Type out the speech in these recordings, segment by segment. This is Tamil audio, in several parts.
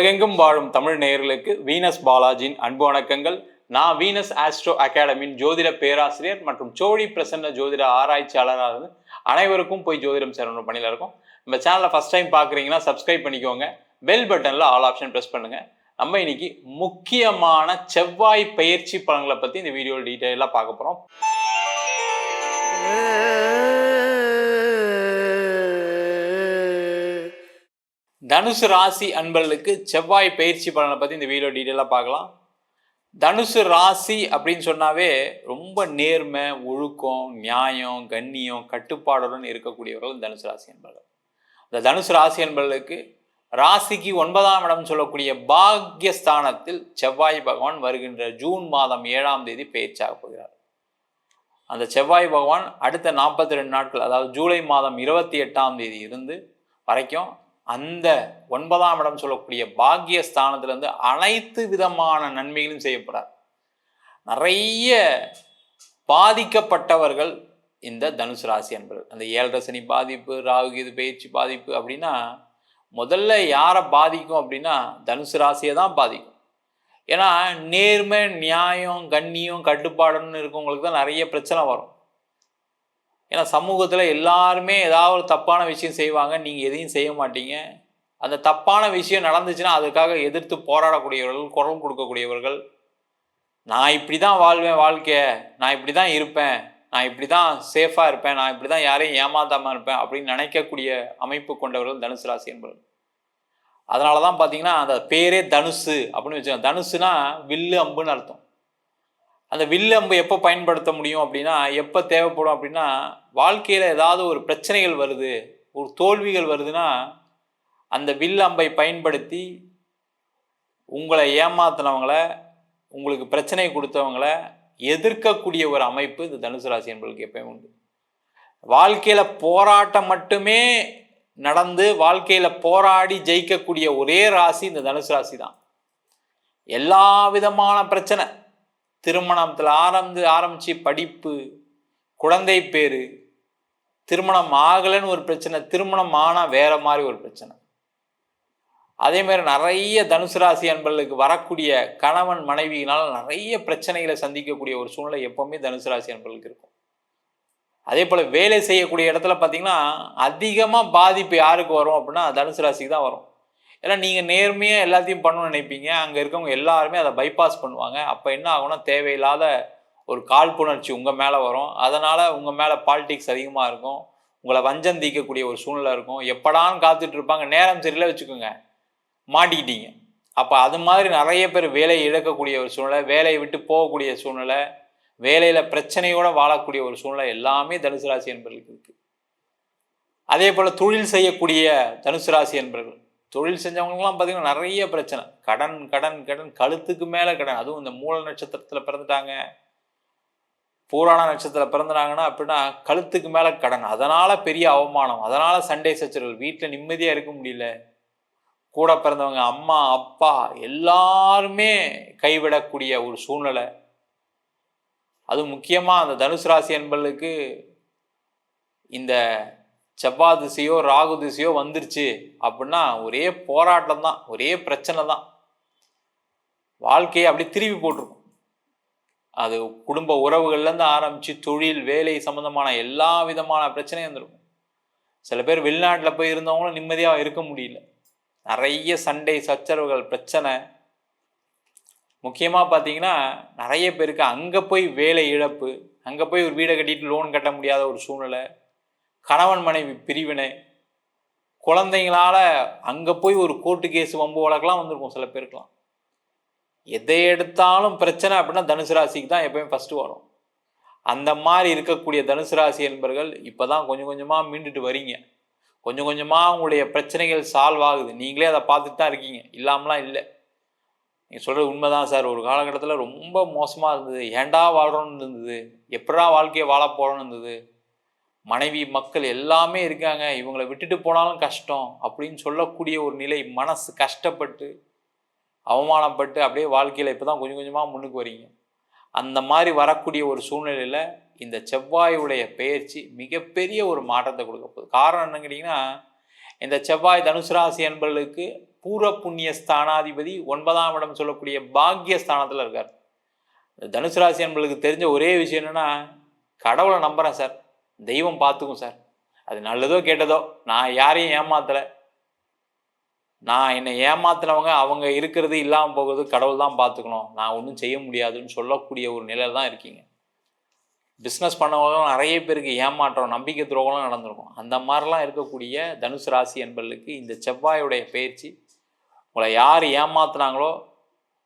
உலகெங்கும் வாழும் தமிழ் நேயர்களுக்கு வீனஸ் பாலாஜியின் அன்பு வணக்கங்கள். நான் வீனஸ் ஆஸ்ட்ரோ அகாடமியின் ஜோதிட பேராசிரியர் மற்றும் சோழி பிரசன்ன ஜோதிட ஆராய்ச்சியாளராக இருந்து அனைவருக்கும் போய் ஜோதிடம் சேரணும் பணியில் இருக்கும். நம்ம சேனலை ஃபஸ்ட் டைம் பார்க்குறீங்கன்னா சப்ஸ்கிரைப் பண்ணிக்கோங்க. பெல் பட்டனில் ஆல் ஆப்ஷன் ப்ரெஸ் பண்ணுங்கள் நம்ம இன்னைக்கு முக்கியமான செவ்வாய் பயிற்சி பலன்களை பற்றி இந்த வீடியோ டீட்டெயிலாக பார்க்க போகிறோம் தனுசு ராசி அன்பர்களுக்கு செவ்வாய் பயிற்சி பலனை பற்றி இந்த வீடியோ டீட்டெயிலாக பார்க்கலாம். தனுசு ராசி அப்படின்னு சொன்னாவே ரொம்ப நேர்மை ஒழுக்கம் நியாயம் கண்ணியம் கட்டுப்பாடுடன் இருக்கக்கூடியவர்கள் தனுசு ராசி என்பர்கள் இந்த தனுசு ராசி என்பர்களுக்கு ராசிக்கு ஒன்பதாம் இடம் சொல்லக்கூடிய பாக்யஸ்தானத்தில் செவ்வாய் பகவான் வருகின்ற ஜூன் மாதம் ஏழாம் தேதி பயிற்சியாக போகிறார். அந்த செவ்வாய் பகவான் அடுத்த நாற்பத்தி ரெண்டு நாட்கள் அதாவது ஜூலை மாதம் இருபத்தி எட்டாம் தேதி இருந்து வரைக்கும் அந்த ஒன்பதாம் இடம் சொல்லக்கூடிய பாக்கியஸ்தானத்திலிருந்து அனைத்து விதமான நன்மைகளும் செய்யப்படார் நிறைய பாதிக்கப்பட்டவர்கள் இந்த தனுசு ராசி என்பது அந்த ஏழரை சனி பாதிப்பு ராகு இது பயிற்சி பாதிப்பு அப்படின்னா முதல்ல யாரை பாதிக்கும் அப்படின்னா தனுசு ராசியை தான் பாதிக்கும். ஏன்னா நேர்மை நியாயம் கண்ணியம் கட்டுப்பாடுன்னு இருக்கவங்களுக்கு தான் நிறைய பிரச்சனை வரும். ஏன்னா சமூகத்தில் எல்லாருமே ஏதாவது ஒரு தப்பான விஷயம் செய்வாங்க நீங்கள் எதையும் செய்ய மாட்டீங்க. அந்த தப்பான விஷயம் நடந்துச்சுன்னா அதுக்காக எதிர்த்து போராடக்கூடியவர்கள் குரல் கொடுக்கக்கூடியவர்கள் நான் இப்படி தான் வாழ்வேன் வாழ்க்கைய நான் இப்படி தான் இருப்பேன் நான் இப்படி தான் சேஃபாக இருப்பேன் நான் இப்படி தான் யாரையும் ஏமாத்தாமல் இருப்பேன் அப்படின்னு நினைக்கக்கூடிய அமைப்பு கொண்டவர்கள் தனுசு ராசி என்பவர்கள். அதனால தான் பார்த்தீங்கன்னா அந்த பேரே தனுசு அப்படின்னு வச்சுக்கோங்க. தனுசுனா வில்லு அம்புன்னு அர்த்தம். அந்த வில்லு அம்பு எப்போ பயன்படுத்த முடியும் அப்படின்னா எப்போ தேவைப்படும் அப்படின்னா வாழ்க்கையில் ஏதாவது ஒரு பிரச்சனைகள் வருது ஒரு தோல்விகள் வருதுன்னா அந்த வில் அம்பை பயன்படுத்தி உங்களை ஏமாத்தினவங்கள உங்களுக்கு பிரச்சனை கொடுத்தவங்கள எதிர்க்கக்கூடிய ஒரு அமைப்பு இந்த தனுசு ராசி என்பதுக்கு எப்பயும் உண்டு. வாழ்க்கையில் போராட்டம் மட்டுமே நடந்து வாழ்க்கையில் போராடி ஜெயிக்கக்கூடிய ஒரே ராசி இந்த தனுசு ராசி தான். எல்லா விதமான பிரச்சனை. திருமணத்தில் ஆரம்பி ஆரம்பித்து படிப்பு குழந்தை பேர் திருமணம் ஆகலைன்னு ஒரு பிரச்சனை திருமணம் ஆனால் வேற மாதிரி ஒரு பிரச்சனை. அதே மாதிரி நிறைய தனுசு ராசி அன்பர்களுக்கு வரக்கூடிய கணவன் மனைவியினால் நிறைய பிரச்சனைகளை சந்திக்கக்கூடிய ஒரு சூழ்நிலை எப்போவுமே தனுசு ராசி அன்பர்களுக்கு இருக்கும். அதே போல் வேலை செய்யக்கூடிய இடத்துல பார்த்திங்கன்னா அதிகமாக பாதிப்பு யாருக்கு வரும் அப்படின்னா தனுசு ராசிக்கு தான் வரும். ஏன்னா நீங்கள் நேர்மையாக எல்லாத்தையும் பண்ணணும்னு நினைப்பீங்க. அங்கே இருக்கவங்க எல்லாருமே அதை பைபாஸ் பண்ணுவாங்க. அப்போ என்ன ஆகும்னா தேவையில்லாத ஒரு காழ்ப்புணர்ச்சி உங்கள் மேலே வரும். அதனால் உங்கள் மேலே பாலிடிக்ஸ் அதிகமாக இருக்கும். உங்களை வஞ்சம் தீக்கக்கூடிய ஒரு சூழ்நிலை இருக்கும். எப்படான்னு காத்துட்டு இருப்பாங்க. நேரம் சரியில்லை வச்சுக்கோங்க. மாட்டிக்கிட்டீங்க. அப்போ அது மாதிரி நிறைய பேர் வேலையை இழக்கக்கூடிய ஒரு சூழ்நிலை வேலையை விட்டு போகக்கூடிய சூழ்நிலை வேலையில் பிரச்சனையோடு வாழக்கூடிய ஒரு சூழ்நிலை எல்லாமே தனுசு ராசி என்பர்களுக்கு இருக்குது அதே போல் தொழில் செய்யக்கூடிய தனுசு ராசி என்பர்கள். தொழில் செஞ்சவங்களுக்குலாம் பார்த்தீங்கன்னா நிறைய பிரச்சனை. கடன் கடன் கடன் கழுத்துக்கு மேலே கடன். அதுவும் இந்த மூல நட்சத்திரத்தில் பிறந்துட்டாங்க. பூராண நட்சத்திரத்தில் பிறந்துட்டாங்கன்னா அப்படின்னா கழுத்துக்கு மேலே கடன். அதனால் பெரிய அவமானம். அதனால் சண்டே சச்சரவு வீட்டில் நிம்மதியாக இருக்க முடியல. கூட பிறந்தவங்க அம்மா அப்பா எல்லாருமே கைவிடக்கூடிய ஒரு சூழ்நிலை. அது முக்கியமாக அந்த தனுசு ராசி என்பர்களுக்கு இந்த செவ்வாய் திசையோ ராகு திசையோ வந்துருச்சு அப்படின்னா ஒரே போராட்டம் தான் ஒரே பிரச்சனை தான். வாழ்க்கையை அப்படியே திருப்பி போட்டிருக்கும். அது குடும்ப உறவுகள்லேருந்து ஆரம்பித்து தொழில் வேலை சம்மந்தமான எல்லா விதமான பிரச்சனையும் வந்துருக்கும். சில பேர் வெளிநாட்டில் போய் இருந்தவங்களும் நிம்மதியாக இருக்க முடியல. நிறைய சண்டை சச்சரவுகள் பிரச்சனை. முக்கியமாக பார்த்தீங்கன்னா நிறைய பேருக்கு அங்கே போய் வேலை இழப்பு அங்கே போய் ஒரு வீடை கட்டிட்டு லோன் கட்ட முடியாத ஒரு சூழ்நிலை கணவன் மனைவி பிரிவினை குழந்தைங்களால அங்கே போய் ஒரு கோர்ட்டு கேஸ் வம்பு வழக்கெலாம் வந்திருக்கும் சில பேருக்கெலாம் எதை எடுத்தாலும் பிரச்சனை அப்படின்னா தனுசு ராசிக்கு தான் எப்பயுமே ஃபஸ்ட்டு வரும். அந்த மாதிரி இருக்கக்கூடிய தனுசு ராசி என்பர்கள் இப்போ தான் கொஞ்சம் கொஞ்சமாக மீண்டுட்டு வரீங்க. கொஞ்சம் கொஞ்சமாக உங்களுடைய பிரச்சனைகள் சால்வ் ஆகுது. நீங்களே அதை பார்த்துட்டு தான் இருக்கீங்க. இல்லாமலாம் இல்லை. நீங்கள் சொல்கிறது உண்மை தான் சார். ஒரு காலகட்டத்தில் ரொம்ப மோசமாக இருந்தது. ஏண்டா வாழ்கிறோன்னு இருந்தது? எப்படா வாழ்க்கையை வாழ போகிறோன்னு இருந்தது? மனைவி மக்கள் எல்லாமே இருக்காங்க. இவங்களை விட்டுட்டு போனாலும் கஷ்டம் அப்படின்னு சொல்லக்கூடிய ஒரு நிலை மனசு கஷ்டப்பட்டு அவமானப்பட்டு அப்படியே வாழ்க்கையில் இப்போ தான் கொஞ்சம் கொஞ்சமாக முன்னுக்கு வரீங்க அந்த மாதிரி வரக்கூடிய ஒரு சூழ்நிலையில் இந்த செவ்வாயுடைய பெயர்ச்சி மிகப்பெரிய ஒரு மாற்றத்தை கொடுக்க போகுது. காரணம் என்னன்னு கேட்டிங்கன்னா இந்த செவ்வாய் தனுசு ராசி என்பவர்களுக்கு பூர புண்ணிய ஸ்தானாதிபதி ஒன்பதாம் இடம் சொல்லக்கூடிய பாக்கிய ஸ்தானத்தில் இருக்கார். தனுசு ராசி என்பவர்களுக்கு தெரிஞ்ச ஒரே விஷயம் என்னென்னா கடவுளை நம்புகிறேன் சார். தெய்வம் பார்த்துக்கும் சார். அது நல்லதோ கேட்டதோ நான் யாரையும் ஏமாத்தலை. நான் என்னை ஏமாத்துனவங்க அவங்க இருக்கிறது இல்லாமல் போகிறது கடவுள் தான் பார்த்துக்கணும். நான் ஒன்றும் செய்ய முடியாதுன்னு சொல்லக்கூடிய ஒரு நிலையில் தான் இருக்கீங்க. பிஸ்னஸ் பண்ணவங்க நிறைய பேருக்கு ஏமாற்றம் நம்பிக்கை துரோகம்லாம் நடந்திருக்கும். அந்த மாதிரிலாம் இருக்கக்கூடிய தனுசு ராசி என்பர்களுக்கு இந்த செவ்வாயுடைய பயிற்சி உங்களை யார் ஏமாத்துனாங்களோ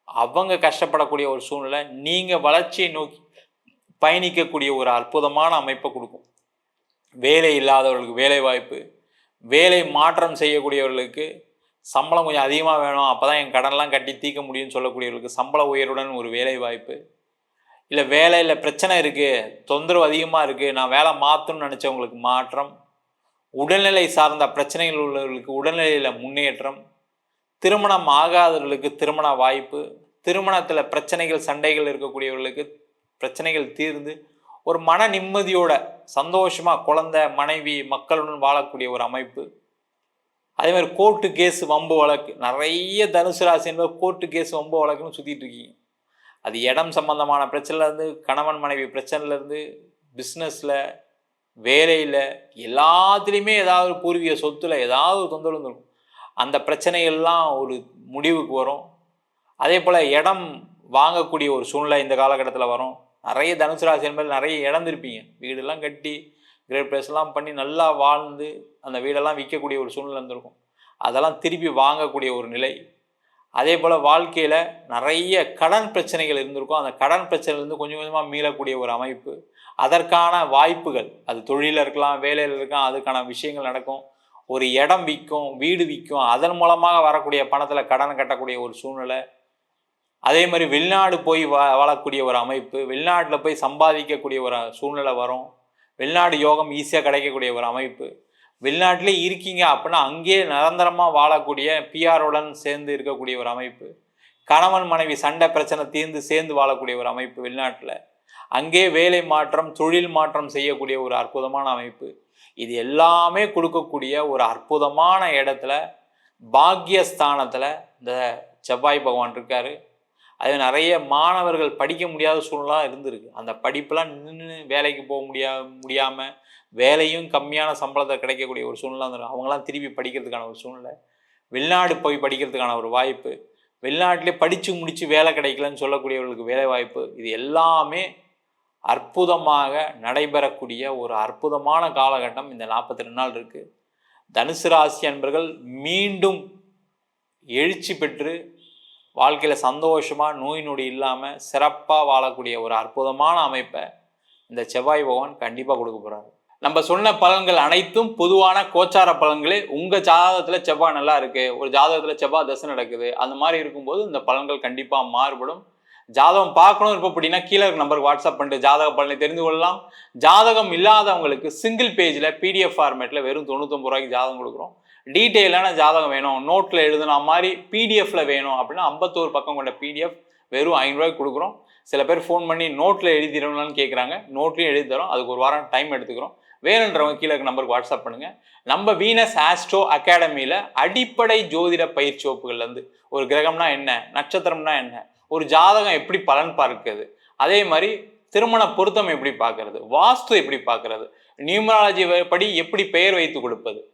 அவங்க கஷ்டப்படக்கூடிய ஒரு சூழ்நிலை நீங்கள் வளர்ச்சியை நோக்கி பயணிக்கக்கூடிய ஒரு அற்புதமான அமைப்பை கொடுக்கும். வேலை இல்லாதவர்களுக்கு வேலை வாய்ப்பு வேலை மாற்றம் செய்யக்கூடியவர்களுக்கு சம்பளம் கொஞ்சம் அதிகமாக வேணும் அப்போ தான் என் கடன்லாம் கட்டி தீர்க்க முடியும்னு சொல்லக்கூடியவர்களுக்கு சம்பள உயர்வுடன் ஒரு வேலை வாய்ப்பு. இல்லை வேலையில் பிரச்சனை இருக்குது தொந்தரவு அதிகமாக இருக்குது நான் வேலை மாற்றணும்னு நினச்சவங்களுக்கு மாற்றம் உடல்நிலை சார்ந்த பிரச்சனைகள் உள்ளவர்களுக்கு உடல்நிலையில் முன்னேற்றம் திருமணம் ஆகாதவர்களுக்கு திருமண வாய்ப்பு திருமணத்தில் பிரச்சனைகள் சண்டைகள் இருக்கக்கூடியவர்களுக்கு பிரச்சனைகள் தீர்ந்து ஒரு மன நிம்மதியோட சந்தோஷமாக குழந்தை மனைவி மக்களுடன் வாழக்கூடிய ஒரு அமைப்பு. அதே மாதிரி கோர்ட்டு கேஸ் வம்பு வழக்கு. நிறைய தனுசு ராசி என்பது கோர்ட்டு கேஸ் வம்பு வழக்குன்னு சுற்றிட்டு இருக்கீங்க. அது இடம் சம்பந்தமான பிரச்சனைலேருந்து கணவன் மனைவி பிரச்சனைலேருந்து பிஸ்னஸில் வேலையில் எல்லாத்துலேயுமே ஏதாவது பூர்வீக சொத்துல ஏதாவது ஒரு தொந்தரவு இருக்கும் அந்த பிரச்சனைகள்லாம் ஒரு முடிவுக்கு வரும். அதே போல் இடம் வாங்கக்கூடிய ஒரு சூழ்நிலை இந்த காலகட்டத்தில் வரும். நிறைய தனுசு ராசி என்பது நிறைய இழந்திருப்பீங்க. வீடெல்லாம் கட்டி கிரேட் ப்ளேஸ்லாம் பண்ணி நல்லா வாழ்ந்து அந்த வீடெல்லாம் விற்கக்கூடிய ஒரு சூழ்நிலை இருந்திருக்கும் அதெல்லாம் திருப்பி வாங்கக்கூடிய ஒரு நிலை. அதே போல் வாழ்க்கையில் நிறைய கடன் பிரச்சனைகள் இருந்திருக்கும். அந்த கடன் பிரச்சனையிலேருந்து கொஞ்சம் கொஞ்சமாக மீளக்கூடிய ஒரு அமைப்பு. அதற்கான வாய்ப்புகள் அது தொழிலில் இருக்கலாம் வேலையில் இருக்கலாம் அதுக்கான விஷயங்கள் நடக்கும். ஒரு இடம் விற்கும் வீடு விற்கும் அதன் மூலமாக வரக்கூடிய பணத்தில் கடன் கட்டக்கூடிய ஒரு சூழ்நிலை. அதே மாதிரி வெளிநாடு போய் வா வாழக்கூடிய ஒரு அமைப்பு வெளிநாட்டில் போய் சம்பாதிக்கக்கூடிய ஒரு சூழ்நிலை வரும். வெளிநாடு யோகம் ஈஸியாக கிடைக்கக்கூடிய ஒரு அமைப்பு. வெளிநாட்டிலே இருக்கீங்க அப்படின்னா அங்கேயே நிரந்தரமாக வாழக்கூடிய பிஆருடன் சேர்ந்து இருக்கக்கூடிய ஒரு அமைப்பு. கணவன் மனைவி சண்டை பிரச்சனை தீர்ந்து சேர்ந்து வாழக்கூடிய ஒரு அமைப்பு வெளிநாட்டில். அங்கே வேலை மாற்றம் தொழில் மாற்றம் செய்யக்கூடிய ஒரு அற்புதமான அமைப்பு. இது எல்லாமே கொடுக்கக்கூடிய ஒரு அற்புதமான இடத்துல பாக்யஸ்தானத்தில் இந்த செவ்வாய் பகவான் இருக்காரு. அது நிறைய மாணவர்கள் படிக்க முடியாத சூழ்நிலை இருந்திருக்கு. அந்த படிப்பெல்லாம் நின்று வேலைக்கு போக முடியா முடியாமல் வேலையும் கம்மியான சம்பளத்தை கிடைக்கக்கூடிய ஒரு சூழ்நிலை வந்துடும் அவங்களாம் திருப்பி படிக்கிறதுக்கான ஒரு சூழ்நிலை. வெளிநாடு போய் படிக்கிறதுக்கான ஒரு வாய்ப்பு. வெளிநாட்டிலே படித்து முடித்து வேலை கிடைக்கலன்னு சொல்லக்கூடியவர்களுக்கு வேலை வாய்ப்பு. இது எல்லாமே அற்புதமாக நடைபெறக்கூடிய ஒரு அற்புதமான காலகட்டம் இந்த நாற்பத்தி ரெண்டு நாள் இருக்குது தனுசு ராசி அன்பர்கள் மீண்டும் எழுச்சி பெற்று வாழ்க்கையில் சந்தோஷமாக நோய் நொடி இல்லாமல் சிறப்பாக வாழக்கூடிய ஒரு அற்புதமான அமைப்பை இந்த செவ்வாய் பகவான் கண்டிப்பாக கொடுக்க போகிறாரு நம்ம சொன்ன பலன்கள் அனைத்தும் பொதுவான கோச்சார பலன்களே உங்கள் ஜாதகத்தில் செவ்வாய் நல்லா இருக்குது ஒரு ஜாதகத்தில் செவ்வாய் தசை நடக்குது அந்த மாதிரி இருக்கும்போது இந்த பலன்கள் கண்டிப்பாக மாறுபடும். ஜாதகம் பார்க்கணும் இருப்போம் அப்படின்னா கீழே இருக்க நம்பருக்கு வாட்ஸ்அப் பண்ணிட்டு ஜாதக பலனை தெரிந்து கொள்ளலாம். ஜாதகம் இல்லாதவங்களுக்கு சிங்கிள் பேஜில் பிடிஎஃப் ஃபார்மேட்டில் வெறும் தொண்ணூத்தொம்பது ரூபாய்க்கு ஜாதகம் கொடுக்குறோம். டீட்டெயிலான ஜாதகம் வேணும். நோட்டில் எழுதுன மாதிரி பிடிஎஃப்ல வேணும் அப்படின்னா ஐம்பத்தோரு பக்கம் கொண்ட பிடிஎஃப் வெறும் ஐநூறுரூவாய்க்கு கொடுக்குறோம். சில பேர் ஃபோன் பண்ணி நோட்டில் எழுதிடணும்னு கேட்குறாங்க நோட்லையும் எழுதி தரோம். அதுக்கு ஒரு வாரம் டைம் எடுத்துக்கிறோம். வேணுன்றவங்க கீழே இருக்க நம்பருக்கு வாட்ஸ்அப் பண்ணுங்கள் நம்ம வீனஸ் ஆஸ்ட்ரோ அகாடமியில் அடிப்படை ஜோதிட பயிற்சி வகுப்புகள்லேருந்து ஒரு கிரகம்னா என்ன? நட்சத்திரம்னா என்ன? ஒரு ஜாதகம் எப்படி பலன் பார்க்குது அதே மாதிரி திருமண பொருத்தம் எப்படி பார்க்கறது? வாஸ்து எப்படி பார்க்கறது? நியூமராலஜி படி எப்படி பெயர் வைத்து கொடுப்பது?